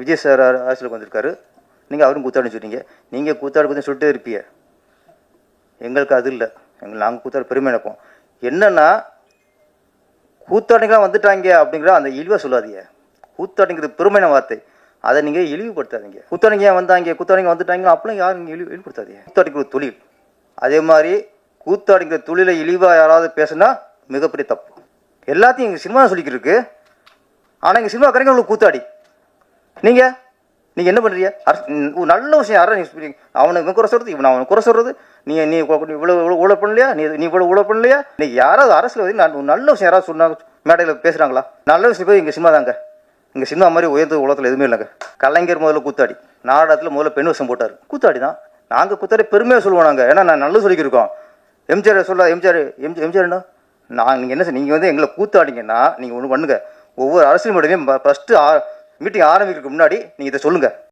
Vijay sir அர- அரசியலுக்கு வந்திருக்காரு. நீங்கள் அவரும் கூத்தாடின்னு சொன்னீங்க நீங்கள் கூத்தாடி கூத்தாடி சொல்லிட்டே இருப்பீங்க எங்களுக்கு அது இல்லை. எங்கள் நாங்கள் கூத்தாட பெருமை நினைப்போம். என்னென்னா கூத்தாடிங்களாம் வந்துட்டாங்க அப்படிங்கிற அந்த இழிவாக சொல்லாதீங்க. கூத்தாடிங்கிறது பெருமையான வார்த்தை. அதை நீங்கள் இழிவுபடுத்தாதீங்க. கூத்தாடிங்க ஏன் வந்தாங்க? கூத்தாடிங்க வந்துட்டாங்க அப்படிலாம் யாரும் இழிவு இழிவுபடுத்தாதீங்க. கூத்தாடிக்கிற தொழில். அதே மாதிரி கூத்தாடிங்கிற தொழிலை இழிவாக யாராவது பேசுனா மிகப்பெரிய தப்பு. எல்லாத்தையும் எங்கள் சினிமா சொல்லிக்கிட்டு இருக்கு. ஆனால் எங்கள் சினிமாக்காரங்க உங்களுக்கு கூத்தாடி. நீங்கள் நீங்கள் என்ன பண்ணுறீங்க அரசு நல்ல விஷயம் யாரும் நீங்கள் அவனை இவன் குறை சொல்கிறது இவன் அவனை குறை சொல்கிறது நீ நீ இவ்வளோ இவ்வளோ ஊழ பண்ணலையா? நீ நீ இவ்வளோ ஊழ பண்ணலையா? நீ யாராவது அரசியல் வந்து நான் நல்ல விஷயம் யாராவது சொன்னாங்க மேடையில் பேசுகிறாங்களா நல்ல விஷயம் போய் இங்க சினிமா தாங்க. எங்கள் சினிமா மாதிரி உயர்ந்த உலகத்தில் எதுவுமே இல்லைங்க. கலைஞர் முதல்ல கூத்தாடி. நாடகத்தில் முதல்ல பெண் வசம் போட்டார். கூத்தாடி தான். நாங்கள் கூத்தாடி பெருமையாக சொல்லுவோம் நாங்கள் ஏன்னா நான் நல்ல சொல்லிக்கிருக்கோம் எம்ஜிஆர் சொல்ல எம்ஜிஆர் எம் எம்ஜிஆர் என்ன? நான் நீங்கள் என்ன நீங்கள் வந்து எங்களை கூத்தாடிங்கன்னா நீங்கள் ஒன்று பண்ணுங்க. ஒவ்வொரு அரசியல் மேடையும் ஃபஸ்ட்டு மீட்டிங் ஆரம்பிக்கிறதுக்கு முன்னாடி நீங்கள் இதை சொல்லுங்கள்